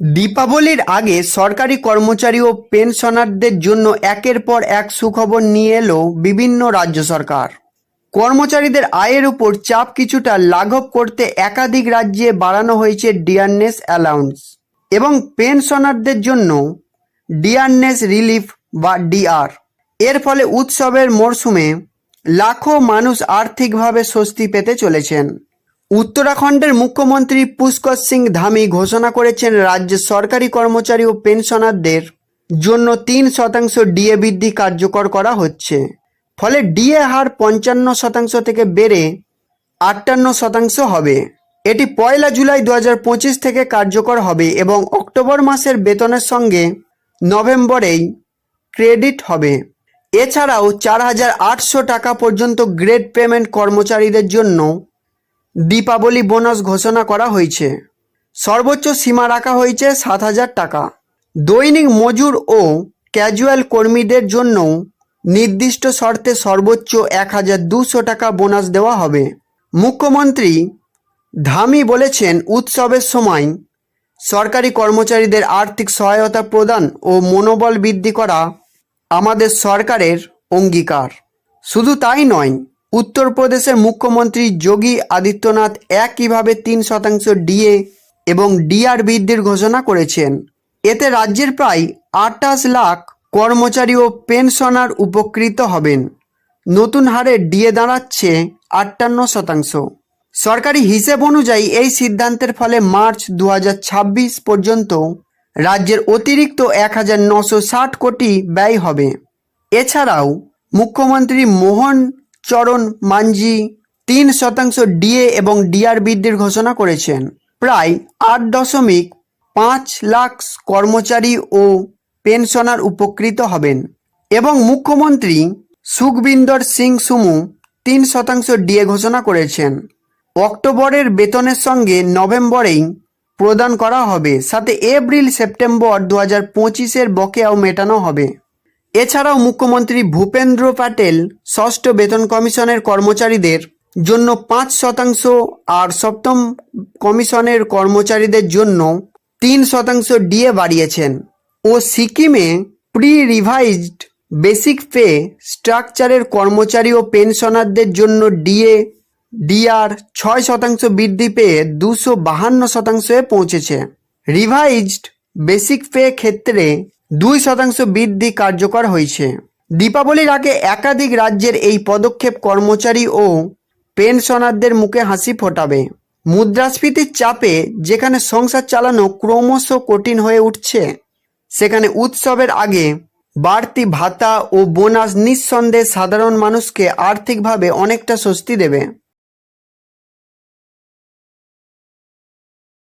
দীপাবলির আগে সরকারি কর্মচারী ও পেনশনারদের জন্য একের পর এক সুখবর নিয়ে এলো বিভিন্ন রাজ্য সরকার। কর্মচারীদের আয়ের উপর চাপ কিছুটা লাঘব করতে একাধিক রাজ্যে বাড়ানো হয়েছে ডিয়ারনেস অ্যালাউন্স এবং পেনশনারদের জন্য ডিয়ারনেস রিলিফ বা ডিআর। এর ফলে উৎসবের মরশুমে লাখো মানুষ আর্থিকভাবে স্বস্তি পেতে চলেছেন। উত্তরাখণ্ডের মুখ্যমন্ত্রী পুষ্কর সিং ধামি ঘোষণা করেছেন রাজ্যের সরকারি কর্মচারী ও পেনশনারদের জন্য তিন শতাংশ ডিএ বৃদ্ধি কার্যকর করা হচ্ছে। ফলে ডিএ হার পঞ্চান্ন শতাংশ থেকে বেড়ে আটান্ন শতাংশ হবে। এটি পয়লা জুলাই দু থেকে কার্যকর হবে এবং অক্টোবর মাসের বেতনের সঙ্গে নভেম্বরেই ক্রেডিট হবে। এছাড়াও চার হাজার আটশো টাকা পর্যন্ত গ্রেড পেমেন্ট কর্মচারীদের জন্য দীপাবলি বোনাস ঘোষণা করা হয়েছে। সর্বোচ্চ সীমা রাখা হয়েছে সাত হাজার টাকা। দৈনিক মজুর ও ক্যাজুয়াল কর্মীদের জন্য নির্দিষ্ট শর্তে সর্বোচ্চ এক হাজার দুশো টাকা বোনাস দেওয়া হবে। মুখ্যমন্ত্রী ধামি বলেছেন, উৎসবের সময় সরকারি কর্মচারীদের আর্থিক সহায়তা প্রদান ও মনোবল বৃদ্ধি করা আমাদের সরকারের অঙ্গীকার। শুধু তাই নয় উত্তরপ্রদেশের মুখ্যমন্ত্রী যোগী আদিত্যনাথ একইভাবে তিন শতাংশ ডিএ এবং ডিআর বৃদ্ধির ঘোষণা করেছেন। এতে রাজ্যের প্রায় আটাশ লাখ কর্মচারী ও পেনশনার উপকৃত হবেন। নতুন হারে ডিএ দাঁড়াচ্ছে আটান্ন শতাংশ। সরকারি হিসেব অনুযায়ী এই সিদ্ধান্তের ফলে মার্চ দু হাজার ছাব্বিশ পর্যন্ত রাজ্যের অতিরিক্ত এক কোটি ব্যয় হবে। এছাড়াও মুখ্যমন্ত্রী মোহন চরণ মাঞ্জি তিন শতাংশ ডিএ এবং ডিআর বৃদ্ধির ঘোষণা করেছেন। প্রায় আট দশমিক পাঁচ লাখ কর্মচারী ও পেনশনার উপকৃত হবেন এবং মুখ্যমন্ত্রী সুখবিন্দর সিং সুমু তিন শতাংশ ডিএ ঘোষণা করেছেন। অক্টোবরের বেতনের সঙ্গে নভেম্বরেই প্রদান করা হবে। সাথে এপ্রিল সেপ্টেম্বর দু হাজার পঁচিশের বকেয়াও মেটানো হবে। এছাড়াও মুখ্যমন্ত্রী ভূপেন্দ্র প্যাটেল ষষ্ঠ বেতন কমিশনের কর্মচারীদের জন্য পাঁচ শতাংশ আর সপ্তম কমিশনের কর্মচারীদের জন্য তিন শতাংশ ডিএ বাড়িয়েছেন। ও সিকিমে প্রি রিভাইজড বেসিক পে স্ট্রাকচারের কর্মচারী ও পেনশনারদের জন্য ডিএ, ডিআর ছয় শতাংশ বৃদ্ধি পেয়ে দুশো বাহান্ন শতাংশে পৌঁছেছে। রিভাইজড বেসিক পে ক্ষেত্রে দুই শতাংশ বৃদ্ধি কার্যকর হয়েছে। দীপাবলির আগে একাধিক রাজ্যের এই পদক্ষেপ কর্মচারী ও পেনশনারদের মুখে হাসি ফোটাবে। মুদ্রাস্ফীতির চাপে যেখানে সংসার চালানো ক্রমশ কঠিন হয়ে উঠছে, সেখানে উৎসবের আগে বাড়তি ভাতা ও বোনাস নিঃসন্দেহে সাধারণ মানুষকে আর্থিকভাবে অনেকটা স্বস্তি দেবে।